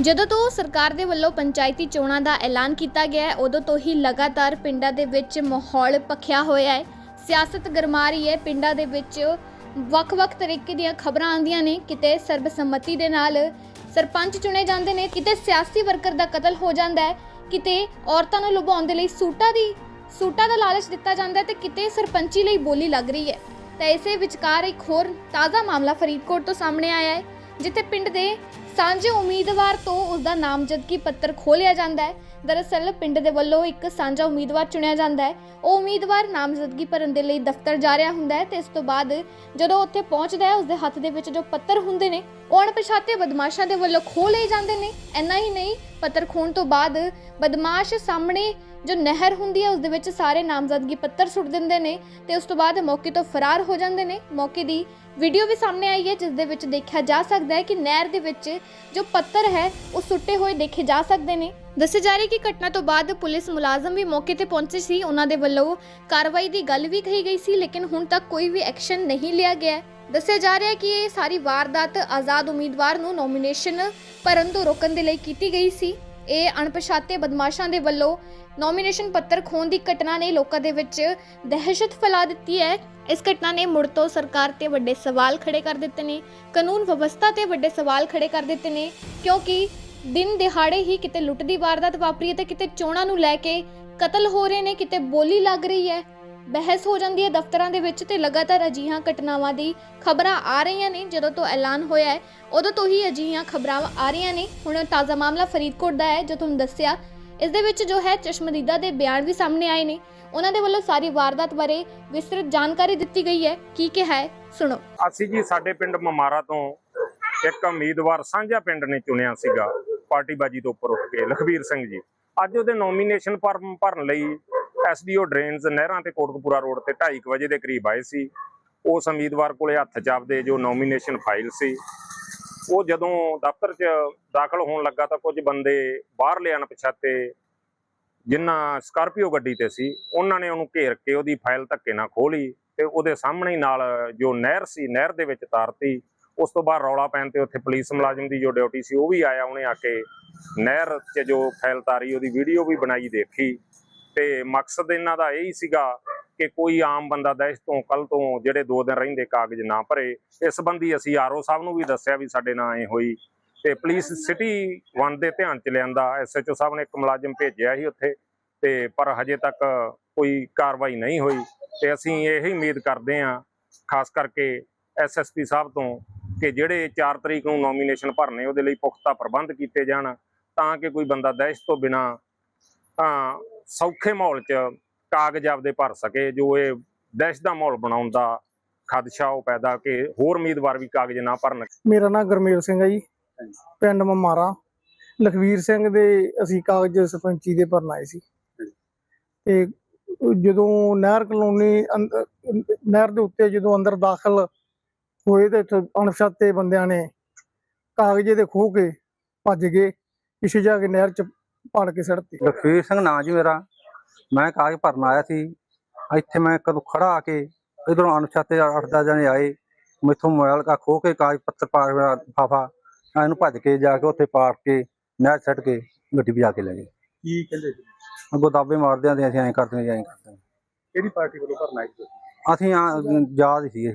ਜਦੋਂ ਤੋਂ ਸਰਕਾਰ ਦੇ ਵੱਲੋਂ ਪੰਚਾਇਤੀ ਚੋਣਾਂ ਦਾ ਐਲਾਨ ਕੀਤਾ ਗਿਆ ਹੈ, ਉਦੋਂ ਤੋਂ ਹੀ ਲਗਾਤਾਰ ਪਿੰਡਾਂ ਦੇ ਵਿੱਚ ਮਾਹੌਲ ਪੱਖਿਆ ਹੋਇਆ ਹੈ। ਸਿਆਸਤ ਗਰਮਾ ਰਹੀ ਹੈ। ਪਿੰਡਾਂ ਦੇ ਵਿੱਚ ਵੱਖ-ਵੱਖ ਤਰੀਕੇ ਦੀਆਂ ਖਬਰਾਂ ਆਉਂਦੀਆਂ ਨੇ। ਕਿਤੇ ਸਰਬਸੰਮਤੀ ਦੇ ਨਾਲ ਸਰਪੰਚ ਚੁਣੇ ਜਾਂਦੇ ਨੇ, ਕਿਤੇ ਸਿਆਸੀ ਵਰਕਰ ਦਾ ਕਤਲ ਹੋ ਜਾਂਦਾ ਹੈ, ਕਿਤੇ ਔਰਤਾਂ ਨੂੰ ਲੁਭਾਉਣ ਦੇ ਲਈ ਸੂਟਾਂ ਦੀ, ਸੂਟਾਂ ਦਾ ਲਾਲਚ ਦਿੱਤਾ ਜਾਂਦਾ ਹੈ ਤੇ ਕਿਤੇ ਸਰਪੰਚੀ ਲਈ ਬੋਲੀ ਲੱਗ ਰਹੀ ਹੈ। ਤਾਂ ਇਸੇ ਵਿਚਕਾਰ ਇੱਕ ਹੋਰ ਤਾਜ਼ਾ ਮਾਮਲਾ ਫਰੀਦਕੋਟ ਤੋਂ ਸਾਹਮਣੇ ਆਇਆ ਹੈ, ਜਿੱਥੇ ਪਿੰਡ ਦੇ ਸਾਂਝੇ ਉਮੀਦਵਾਰ ਤੋਂ ਉਸ ਦਾ ਨਾਮਜ਼ਦਗੀ ਪੱਤਰ ਖੋਲਿਆ ਜਾਂਦਾ ਹੈ, ਦਰਅਸਲ ਪਿੰਡ ਦੇ ਵੱਲੋਂ ਇੱਕ ਸਾਂਝਾ ਉਮੀਦਵਾਰ ਚੁਣਿਆ ਜਾਂਦਾ ਹੈ। ਉਹ ਉਮੀਦਵਾਰ ਨਾਮਜ਼ਦਗੀ ਭਰਨ ਦੇ ਲਈ ਦਫ਼ਤਰ ਜਾ ਰਿਹਾ ਹੁੰਦਾ ਹੈ ਤੇ ਇਸ ਤੋਂ ਬਾਅਦ ਜਦੋਂ ਉੱਥੇ ਪਹੁੰਚਦਾ ਹੈ ਉਸ ਦੇ ਹੱਥ ਦੇ ਵਿੱਚ ਜੋ ਪੱਤਰ ਹੁੰਦੇ ਨੇ, ਉਹ ਅਣਪਛਾਤੇ ਬਦਮਾਸ਼ਾਂ ਦੇ ਵੱਲੋਂ ਖੋਹ ਲਏ ਜਾਂਦੇ ਨੇ। ਇੰਨਾ ਹੀ ਨਹੀਂ, ਪੱਤਰ ਖੋਣ ਤੋਂ ਬਾਅਦ ਬਦਮਾਸ਼ ਸਾਹਮਣੇ ਜੋ ਨਹਿਰ ਹੁੰਦੀ ਹੈ ਉਸ ਦੇ ਵਿੱਚ ਸਾਰੇ ਨਾਮਜ਼ਦਗੀ ਪੱਤਰ ਸੁੱਟ ਦਿੰਦੇ ਨੇ ਤੇ ਉਸ ਤੋਂ ਬਾਅਦ ਮੌਕੇ ਤੋਂ ਫਰਾਰ ਹੋ ਜਾਂਦੇ ਨੇ। ਮੌਕੇ ਦੀ ਵੀਡੀਓ ਵੀ ਸਾਹਮਣੇ ਆਈ ਹੈ, ਜਿਸ ਦੇ ਵਿੱਚ ਦੇਖਿਆ ਜਾ ਸਕਦਾ ਹੈ ਕਿ ਨਹਿਰ ਦੇ ਵਿੱਚ ਜੋ ਪੱਤਰ ਹੈ, ਉਹ ਸੁੱਟੇ ਹੋਏ ਦੇਖੇ ਜਾ ਸਕਦੇ ਨੇ। ਦੱਸਿਆ ਜਾ ਰਿਹਾ ਕਿ ਘਟਨਾ ਤੋਂ ਬਾਅਦ ਪੁਲਿਸ ਮੁਲਾਜ਼ਮ ਵੀ ਮੌਕੇ ਤੇ ਪਹੁੰਚੇ ਸੀ। ਉਹਨਾਂ ਦੇ ਵੱਲੋਂ ਕਾਰਵਾਈ ਦੀ ਗੱਲ ਵੀ ਕਹੀ ਗਈ ਸੀ, ਲੇਕਿਨ ਹੁਣ ਤੱਕ ਕੋਈ ਵੀ ਐਕਸ਼ਨ ਨਹੀਂ ਲਿਆ ਗਿਆ ਹੈ। ਦੱਸਿਆ ਜਾ ਰਿਹਾ ਕਿ ਇਹ ਸਾਰੀ ਵਾਰਦਾਤ ਆਜ਼ਾਦ ਉਮੀਦਵਾਰ ਨੂੰ ਨੋਮੀਨੇਸ਼ਨ ਭਰਨ ਤੋਂ ਰੋਕਣ ਦੇ ਲਈ ਕੀਤੀ ਗਈ ਸੀ। ਇਹ ਅਣਪਛਾਤੇ ਬਦਮਾਸ਼ਾਂ ਦੇ ਵੱਲੋਂ ਨੋਮੀਨੇਸ਼ਨ ਪੱਤਰ ਖੋਣ ਦੀ ਘਟਨਾ ਨੇ ਲੋਕਾਂ ਦੇ ਵਿੱਚ ਦਹਿਸ਼ਤ ਫੈਲਾ ਦਿੱਤੀ ਹੈ। ਇਸ ਘਟਨਾ ਨੇ ਮੁੜ ਤੋਂ ਸਰਕਾਰ ਤੇ ਵੱਡੇ ਸਵਾਲ ਖੜੇ ਕਰ ਦਿੱਤੇ ਨੇ, ਕਾਨੂੰਨ ਵਿਵਸਥਾ ਤੇ ਵੱਡੇ ਸਵਾਲ ਖੜੇ ਕਰ ਦਿੱਤੇ ਨੇ, ਕਿਉਂਕਿ ਦਿਨ ਦਿਹਾੜੇ ਹੀ ਕਿਤੇ ਲੁੱਟ ਦੀ ਵਾਰਦਾਤ ਵਾਪਰੀ ਹੈ ਤੇ ਕਿਤੇ ਚੋਣਾਂ ਨੂੰ ਲੈ ਕੇ ਕਤਲ ਹੋ ਰਹੇ ਨੇ, ਕਿਤੇ ਬੋਲੀ ਲੱਗ ਰਹੀ ਹੈ। ਬਹਿਸ ਹੋ ਜਾਂਦੀ ਹੈ ਦਫ਼ਤਰਾਂ ਦੇ ਵਿੱਚ ਤੇ ਲਗਾਤਾਰ ਅਜਿਹੀਆਂ ਘਟਨਾਵਾਂ ਦੀ ਖਬਰਾਂ ਆ ਰਹੀਆਂ ਨੇ। ਜਦੋਂ ਤੋਂ ਐਲਾਨ ਹੋਇਆ ਹੈ, ਉਦੋਂ ਤੋਂ ਹੀ ਅਜਿਹੀਆਂ ਖਬਰਾਂ ਆ ਰਹੀਆਂ ਨੇ। ਹੁਣ ਤਾਜ਼ਾ ਮਾਮਲਾ ਫਰੀਦਕੋਟ ਦਾ ਹੈ, ਜੋ ਤੁਹਾਨੂੰ ਦੱਸਿਆ। ਇਸ ਦੇ ਵਿੱਚ ਜੋ ਹੈ, ਚਸ਼ਮਦੀਦਾ ਦੇ ਬਿਆਨ ਵੀ ਸਾਹਮਣੇ ਆਏ ਨੇ। ਉਹਨਾਂ ਦੇ ਵੱਲੋਂ ਸਾਰੀ ਵਾਰਦਾਤ ਬਾਰੇ ਵਿਸਤ੍ਰਿਤ ਜਾਣਕਾਰੀ ਦਿੱਤੀ ਗਈ ਹੈ। ਕੀ ਕਿਹਾ ਹੈ, ਸੁਣੋ। ਅਸੀਂ ਜੀ ਸਾਡੇ ਪਿੰਡ ਮਮਾਰਾ ਤੋਂ ਇੱਕ ਉਮੀਦਵਾਰ ਸਾਂਝਾ ਪਿੰਡ ਨੇ ਚੁਣਿਆ ਸੀਗਾ ਪਾਰਟੀ ਬਾਜੀ ਤੋਂ ਉੱਪਰ ਉੱਠ ਕੇ। ਲਖਬੀਰ ਸਿੰਘ ਜੀ, ਅੱਜ ਉਹਦੇ ਨੋਮੀਨੇਸ਼ਨ ਫਾਰਮ ਭਰਨ ਲਈ ਐਸਡੀਓ ਡਰੇਨਸ ਨਹਿਰਾਂ ਤੇ ਕੋਟਕਪੂਰਾ ਰੋਡ ਤੇ 2:30 ਵਜੇ ਦੇ ਕਰੀਬ ਆਏ ਸੀ। ਉਸ ਉਮੀਦਵਾਰ ਕੋਲੇ ਹੱਥ 'ਚ ਜੋ ਨੋਮੀਨੇਸ਼ਨ ਫਾਈਲ ਸੀ। ਉਹ ਜਦੋਂ ਦਫ਼ਤਰ 'ਚ ਦਾਖਲ ਹੋਣ ਲੱਗਾ ਤਾਂ ਕੁਝ ਬੰਦੇ ਬਾਹਰਲੇ ਅਣਪਛਾਤੇ ਜਿਨ੍ਹਾਂ ਸਕਾਰਪੀਓ ਗੱਡੀ ਤੇ ਸੀ, ਉਹਨਾਂ ਨੇ ਉਹਨੂੰ ਘੇਰ ਕੇ ਉਹਦੀ ਫਾਈਲ ਧੱਕੇ ਨਾਲ ਖੋਲੀ ਤੇ ਉਹਦੇ ਸਾਹਮਣੇ ਹੀ ਨਾਲ ਜੋ ਨਹਿਰ ਸੀ, ਨਹਿਰ ਦੇ ਵਿੱਚ ਤਾਰਤੀ। ਉਸ ਤੋਂ ਬਾਅਦ ਰੌਲਾ ਪੈਣ ਤੇ ਉੱਥੇ ਪੁਲਿਸ ਮੁਲਾਜ਼ਮ ਦੀ ਜੋ ਡਿਊਟੀ ਸੀ, ਉਹ ਵੀ ਆਇਆ। ਉਹਨੇ ਆ ਕੇ ਨਹਿਰ 'ਚ ਜੋ ਫਾਈਲ ਤਾਰੀ, ਉਹਦੀ ਵੀਡੀਓ ਵੀ ਬਣਾਈ ਦੇਖੀ। ਤੇ ਮਕਸਦ ਇਹਨਾਂ ਦਾ ਇਹ ਹੀ ਸੀਗਾ ਕਿ ਕੋਈ ਆਮ ਬੰਦਾ ਦਹਿਸ਼ਤ ਤੋਂ ਕੱਲ ਤੋਂ ਜਿਹੜੇ ਦੋ ਦਿਨ ਰਹਿੰਦੇ ਕਾਗਜ਼ ਨਾ ਭਰੇ, ਇਸ ਸੰਬੰਧੀ ਅਸੀਂ ਆਰਓ ਸਾਹਿਬ ਨੂੰ ਵੀ ਦੱਸਿਆ ਵੀ ਸਾਡੇ ਨਾਲ ਐ ਹੋਈ। ਤੇ ਪੁਲਿਸ ਸਿਟੀ 1 ਦੇ ਧਿਆਨ ਚ ਲਿਆਂਦਾ ਐਸਐਚਓ ਸਾਹਿਬ ਨੇ ਇੱਕ ਮੁਲਾਜ਼ਮ ਭੇਜਿਆ ਸੀ ਉੱਥੇ, ਤੇ ਪਰ ਹਜੇ ਤੱਕ ਕੋਈ ਕਾਰਵਾਈ ਨਹੀਂ ਹੋਈ। ਤੇ ਅਸੀਂ ਇਹੀ ਉਮੀਦ ਕਰਦੇ ਹਾਂ, ਖਾਸ ਕਰਕੇ ਐਸਐਸਪੀ ਸਾਹਿਬ ਤੋਂ, ਕਿ ਜਿਹੜੇ 4 ਤਰੀਕ ਨੂੰ ਨੋਮੀਨੇਸ਼ਨ ਭਰਨੇ, ਉਹਦੇ ਲਈ ਪੁਖਤਾ ਪ੍ਰਬੰਧ ਕੀਤੇ ਜਾਣ, ਤਾਂ ਕਿ ਕੋਈ ਬੰਦਾ ਦਹਿਸ਼ਤ ਤੋਂ ਬਿਨਾ, ਤਾਂ ਸੌਖੇ ਮਾਹੌਲ 'ਚ ਕਾਗਜ਼ ਆਪਦੇ ਭਰ ਸਕੇ ਜੋ ਇਹ ਦਹਿਸ਼ ਦਾ ਮਾਹੌਲ ਬਣਾਉਣ ਦਾ ਖਦਸ਼ਾ ਉਹ ਪੈਦਾ ਕਿ ਹੋਰ ਉਮੀਦਵਾਰ ਵੀ ਕਾਗਜ਼ ਨਾ ਭਰਨ। ਮੇਰਾ ਨਾਮ ਗੁਰਮੇਲ ਸਿੰਘ ਹੈ ਜੀ। ਪਿੰਡ ਮਮਾਰਾ। ਲਖਵੀਰ ਸਿੰਘ ਦੇ ਅਸੀਂ ਕਾਗਜ਼ ਸਰਪੰਚੀ ਦੇ ਭਰਨ ਆਏ ਸੀ। ਤੇ ਜਦੋਂ ਨਹਿਰ ਕਲੋਨੀ ਨਹਿਰ ਦੇ ਉੱਤੇ ਜਦੋਂ ਅੰਦਰ ਦਾਖਲ ਹੋਏ ਤੇ ਇੱਥੋਂ ਅਣਪਛਾਤੇ ਬੰਦਿਆਂ ਨੇ ਕਾਗਜ਼ ਦੇ ਖੋਹ ਕੇ ਭੱਜ ਗਏ। ਪਿੱਛੇ ਜਾ ਕੇ ਨਹਿਰ ਚ ਪਾੜ ਕੇ ਸੜਤੀ। ਲਖਵੀਰ ਸਿੰਘ ਨਾਂ ਜੀ ਮੇਰਾ। ਮੈਂ ਕਾਗਜ਼ ਭਰਨ ਆਇਆ ਸੀ। ਇੱਥੇ ਮੈਂ ਕਦੋਂ ਖੜਾ ਆ ਕੇ ਇਧਰੋਂ ਅਣਛਾਤੇ ਅੱਠ ਦਸ ਜਣੇ ਆਏ। ਮੈਥੋਂ ਮੋਬਾਈਲ ਕਾ ਖੋ ਕੇ ਕਾਗਜ਼ ਪੱਤਰ ਪਾ ਕੇ ਫਾਫਾ ਇਹਨੂੰ ਭੱਜ ਕੇ ਜਾ ਕੇ ਉੱਥੇ ਪਾੜ ਕੇ ਨਹਿਰ ਛੱਡ ਕੇ ਗੱਡੀ ਭਜਾ ਕੇ ਲੈ ਗਏ। ਕੀ ਕਹਿੰਦੇ ਸੀ? ਅੱਗੋਂ ਦਾਬੇ ਮਾਰਦੇ ਆਂ ਤੇ ਅਸੀਂ ਐਂ ਕਰਦੇ ਆਂ ਐਂ ਕਰਦੇ ਆਂ। ਕਿਹੜੀ ਪਾਰਟੀ ਵੱਲੋਂ ਭਰਨਾ ਹੈ ਅਸੀਂ ਆ ਯਾਦ ਸੀ